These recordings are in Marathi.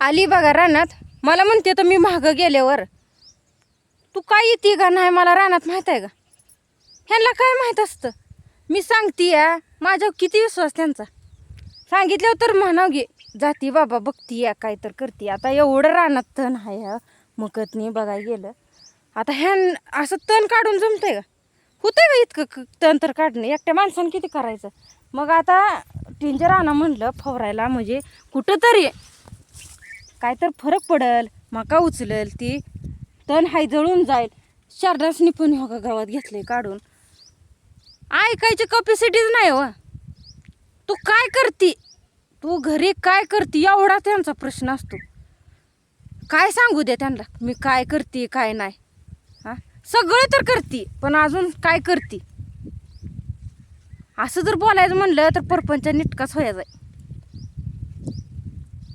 आली बघा रानात. मला म्हणते तर मी मागं गेल्यावर. तू काय येते का नाही मला रानात माहीत आहे का ह्यांना काय माहीत असतं? मी सांगते या माझ्यावर किती विश्वास त्यांचा? सांगितल्यावर तर म्हणाव घे जाती बाबा बघती या काय तर करते आता एवढं रानात तण आहे ह्या मकत नाही बघाय गेलं. आता ह्यान असं तण काढून जमतंय का होतंय का इतकं तण तर काढणं. एकट्या माणसानं किती करायचं? मग आता टिंजर आणा म्हणलं फवरायला म्हणजे कुठं तरी काय तर फरक पडल मका उचलल ती तण हाय जळून जाईल. शारदासनी पण हो का गावात घेतले काढून. ऐकायची कपॅसिटीच नाही हो. तू काय करती? तू घरी काय करती? एवढा त्यांचा प्रश्न असतो. काय सांगू दे त्यांना? मी काय करते काय नाही. हा? सगळं तर करते पण अजून काय करते? असं जर बोलायचं म्हणलं तर परपंचा नीटकाच व्हायचा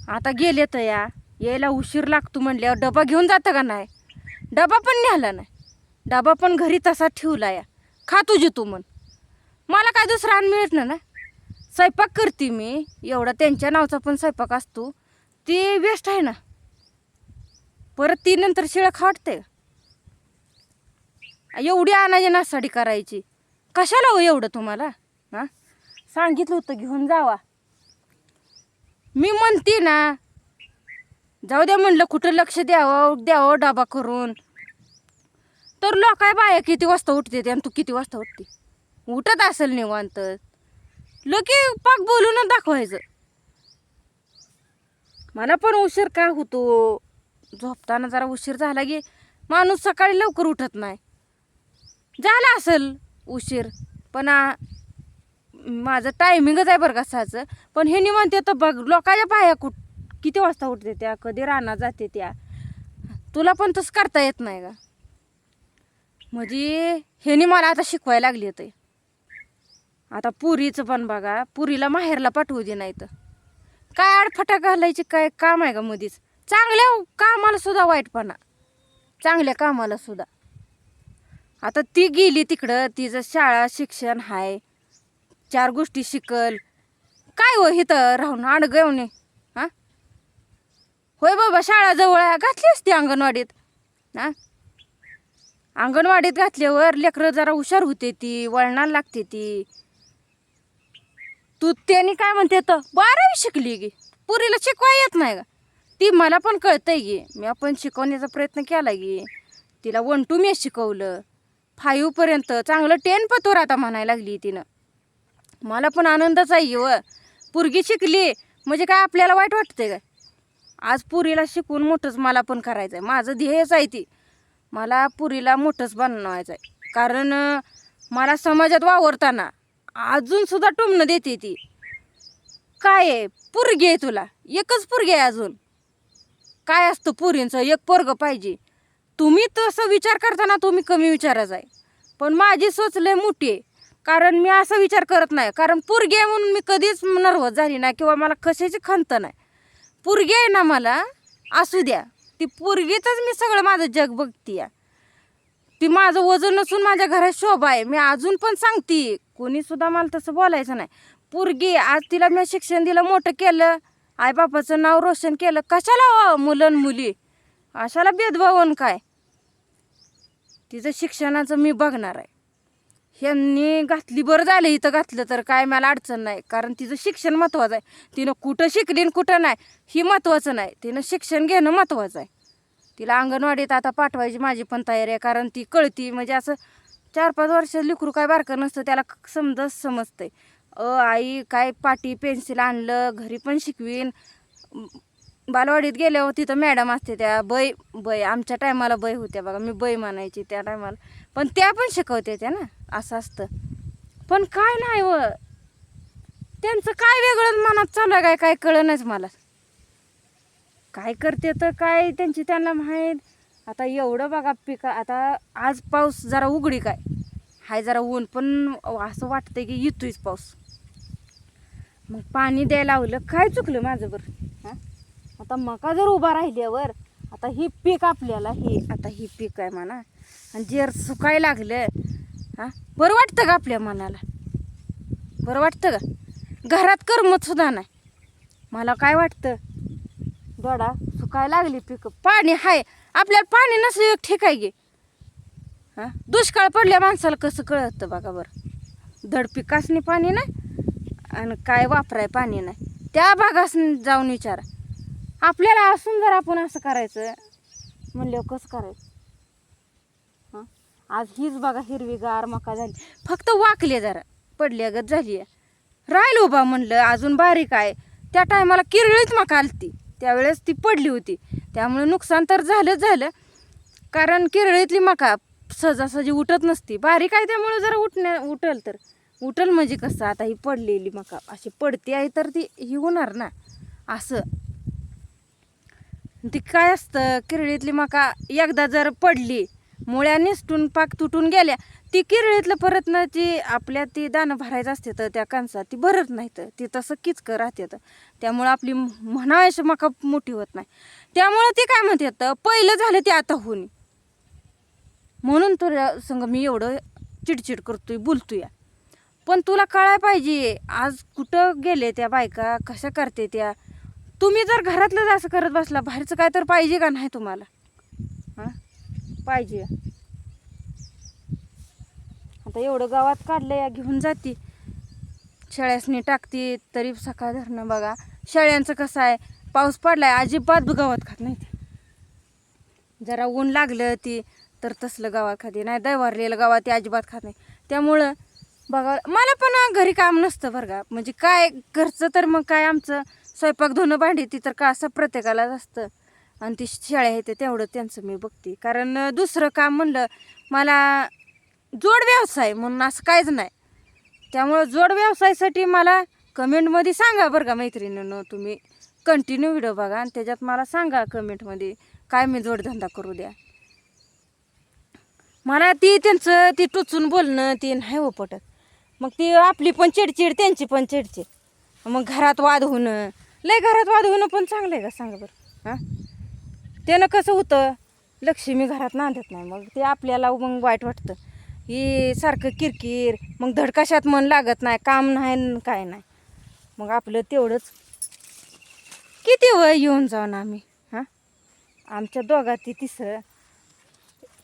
आता गेले तर या. यायला उशीर लागतो म्हणल्यावर डबा घेऊन जातं का नाही? डबा पण न्याला नाही. डबा पण घरी तसा ठेवला या. खा तुझी तू म्हण. मला काय दुसरा अन्न मिळत ना ना? स्वयंपाक करते मी. एवढा त्यांच्या नावचा पण स्वयंपाक असतो. ती वेस्ट आहे ना. परत ती नंतर शिळं खाटते एवढी अनाजी नासाडी करायची. कशाला हो एवढं तुम्हाला? हां? सांगितलं होतं घेऊन जावा. मी म्हणते ना जाऊ द्या म्हणलं कुठं लक्ष द्यावं द्यावं डबा करून. तर लोक आहे बाया किती वाजता उठते आणि तू किती वाजता उठते? उठत असेल निवांत. लगे पाक बोलूनच दाखवायचं. मला पण उशीर का होतो? झोपताना जरा उशीर झाला की माणूस सकाळी लवकर उठत नाही. झाला असेल उशीर पण माझं टायमिंगच आहे बरं का साचं पण हे म्हणते तर बघ लोकांच्या पाया कुठ किती वाजता उठते त्या कधी रानात जाते त्या. तुला पण तसं करता येत नाही का म्हणजे ह्यानी मला आता शिकवायला लागली ते आता पुरीचं पण बघा पुरीला माहेरला पाठवू दे नाही तर. काय आडफटा घालायची काय काम आहे का मधीच. चांगल्या कामाला सुद्धा वाईटपणा. चांगल्या कामाला सुद्धा. आता ती गेली तिकडं तिचं शाळा शिक्षण आहे चार गोष्टी शिकल. काय हो इथं राहून अडगवणे हां? होय बाबा शाळा जवळ घातली असती अंगणवाडीत. हां? अंगणवाडीत घातल्यावर लेकरं जरा हुशार होते ती वळणाला लागते ती. तू त्यांनी काय म्हणते तर? बारावी शिकली गी. पुरीला शिकवाय येत नाही का? ती मला पण कळतंय गी. मी आपण शिकवण्याचा प्रयत्न केला गी. तिला वन टू मी शिकवलं. फाईव्हपर्यंत चांगलं टेन पतोर आता म्हणायला लागली तिनं. मला पण आनंदच आहे व. पुरगी शिकली म्हणजे काय आपल्याला वाईट वाटतंय काय? आज पुरीला शिकून मोठंच मला पण करायचं आहे माझं ध्येयच आहे ती. मला पुरीला मोठंच बनवायचं आहे कारण मला समाजात वावरताना अजूनसुद्धा टुमणं टोमणं देते ती. काय आहे? पुरगी आहे तुला. एकच पुरगी आहे अजून. काय असतं पुरींचं? एक पोरगं पाहिजे. तुम्ही तसं विचार करताना तुम्ही कमी विचारायचा आहे. पण माझी सोच लय मोठी आहे. कारण मी असा विचार करत नाही. कारण पोरगी आहे म्हणून मी कधीच नर्वस झाली नाही किंवा मला कशाची खंत नाही. पोरगी आहे ना मला असू द्या. ती पुरगीतच मी सगळं माझं जग बघतीय. ती माझं वजन नसून माझ्या घरात शोभा आहे. मी अजून पण सांगते कोणीसुद्धा मला तसं बोलायचं नाही. पुरगी आज तिला मी शिक्षण दिलं मोठं केलं. आईबापाचं नाव रोशन केलं. कशाला हो, मुलं मुली? अशाला भेदभाव काय? तिचं शिक्षणाचं मी बघणार आहे. ह्यांनी घातली बरं झालं इथं घातलं तर काय मला अडचण नाही. कारण तिचं शिक्षण महत्त्वाचं आहे. तिनं कुठं शिकली आणि कुठं नाही ही महत्त्वाचं नाही. तिनं शिक्षण घेणं महत्त्वाचं आहे. तिला अंगणवाडीत आता पाठवायची माझी पण तयारी आहे. कारण ती कळती म्हणजे असं चार पाच वर्ष लिकरू काय बारकं नसतं त्याला समजच समजतंय. अ आई काय पाटी पेन्सिल आणलं घरी पण शिकवीन. बालवाडीत गेल्यावर तिथं मॅडम असते त्या बै बै आमच्या टायमाला बै होत्या बघा मी बै म्हणायची त्या टायमाला. पण त्या पण शिकवते त्या ना असं असतं. पण काय नाही व. त्यांचं काय वेगळं मनात चालू आहे काय काय कळणच मला. काय करते तर काय त्यांची त्यांना माहीत. आता एवढं बघा पिका आता आज पाऊस जरा उघडी काय. हाय जरा ऊन पण असं वाटतंय की येतोयच पाऊस. मग पाणी द्यायला लावलं काय चुकलं माझं बरं? हां? आता मका जर उभा राहिल्यावर आता ही पीक आपल्याला ही आता ही पीक आहे म्हणा. आणि जेर सुकाय लागलं हां? बरं वाटतं का आपल्या मनाला? बरं वाटतं का घरात करमतसुद्धा नाही. मला काय वाटतं? दोडा सुकायला लागली पिकं. पाणी हाय. आपल्याला पाणी नसलं एक ठीक आहे गे हा? दुष्काळ पडल्या माणसाला कसं कळतं बघा बरं. धड पिकासनी पाणी नाही आणि काय वापराय पाणी नाही. त्या भागास जाऊन विचारा. आपल्याला असून जर आपण असं करायचं म्हणल्यावर कसं करायचं? आज हीच बघा हिरवीगार मका झाली. फक्त वाकले जरा. पडल्यागत झाली राहिलो उभा म्हणलं अजून बारीक आहे. त्या टायमाला किरळीच मका आलती. त्यावेळेस ती पडली होती. त्यामुळे नुकसान तर झालंच झालं. कारण किरळीतली मका सहजासहजी उठत नसती. बारीक आहे त्यामुळे जरा उठण्या उठल तर. उठल म्हणजे कसं आता ही पडलेली मका. अशी पडती आहे तर ती ही होणार ना. असं. ती काय असतं किरळीतली मका एकदा जर पडली मुळ्या निसटून पाक तुटून गेल्या. ती किरळीतलं परत ना ती आपल्या ती दाणं भरायचं असते तर त्या कणसात ती भरत नाही तर ती तसं किचकं राहते तर. त्यामुळं आपली म्हणायची मका मोठी होत नाही. त्यामुळं ती काय म्हणते तर पहिलं झालं ते आता होऊन. म्हणून तुला संग मी एवढं चिडचिड करतोय बोलतोय. पण तुला कळाय पाहिजे आज कुठं गेले त्या बायका कशा करते त्या? तुम्ही जर घरातलं असं करत बसला बाहेरचं काय तर पाहिजे का नाही तुम्हाला? पाहिजे. आता एवढं गावात काढलं या घेऊन जाते. शेळ्यासनी टाकते तरी सकाळ धरणं बघा. शेळ्यांचं कसं आहे? पाऊस पडलाय अजिबात गवत गावात खात नाही जरा ऊन लागलं ती तर तसलं गावात खाते. नाही दैवारलेलं गावात ते अजिबात खात नाही. त्यामुळं बघा मला पण घरी काम नसतं बरं का. म्हणजे काय घरचं तर मग काय आमचं? स्वयंपाक धुणं भांडी ती तर का असं प्रत्येकालाच असतं. आणि ती शेळ्या येते तेवढं त्यांचं मी बघते. कारण दुसरं काम म्हणलं मला जोड व्यवसाय म्हणून असं काहीच नाही. त्यामुळं जोड व्यवसायासाठी मला कमेंटमध्ये सांगा बरं का मैत्रिणीनं तुम्ही. कंटिन्यू व्हिडिओ बघा आणि त्याच्यात मला सांगा कमेंटमध्ये काय मी जोडधंदा करू द्या. मला ती त्यांचं ती टोचून बोलणं ती नाही हो पटत. मग ती आपली पण चिडचिड त्यांची पण चिडचिड. मग घरात वाद होणं लय घरात वाद होणं पण चांगलं आहे का? सांगा बरं. हां? त्यानं कसं होतं लक्ष्मी घरात नांदत नाही. मग ते आपल्याला मग वाईट वाटतं. ही सारखं किरकिर मग धडकाशात मन लागत नाही काम नाही काय नाही. मग आपलं तेवढंच. किती वय येऊन जाऊन आम्ही हां? आमच्या दोघात ती तिसरं.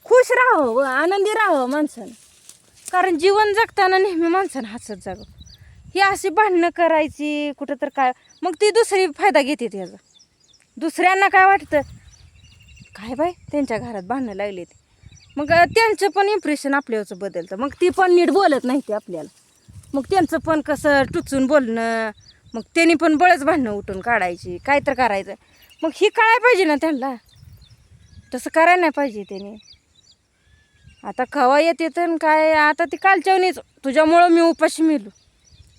खुश राहावं व आनंदी राहावं माणसानं. कारण जीवन जगताना नेहमी माणसानं हसत जागं ही अशी भांडणं करायची कुठं तर काय. मग ती दुसरी फायदा घेते त्याचा. दुसऱ्यांना काय वाटतं? काय बाय त्यांच्या घरात भांडणं लागले ते मग त्यांचं पण इम्प्रेशन आपल्यावरचं बदलतं. मग ती पण नीट बोलत नाही ते आपल्याला. मग त्यांचं पण कसं टुचून बोलणं मग त्यांनी पण बळच भांडणं उठून काढायची. काय तर करायचं. मग ही काढायला पाहिजे ना त्यांना? तसं करायला नाही पाहिजे त्याने. आता खवा येते तर काय आता ती कालच्यावनीच तुझ्यामुळं मी उपाशी मिळलो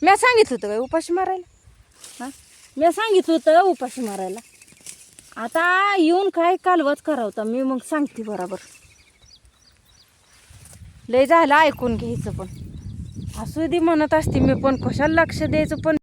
मी सांगितलं होतं काय उपाशी मारायला? हां? मी सांगितलं होतं उपाशी मारायला. आता येऊन काय कालवाच करावता मी मग सांगते बरोबर. लय झालं ऐकून घ्यायचं पण. असू दे म्हणत असते मी पण कशाला लक्ष द्यायचं पण?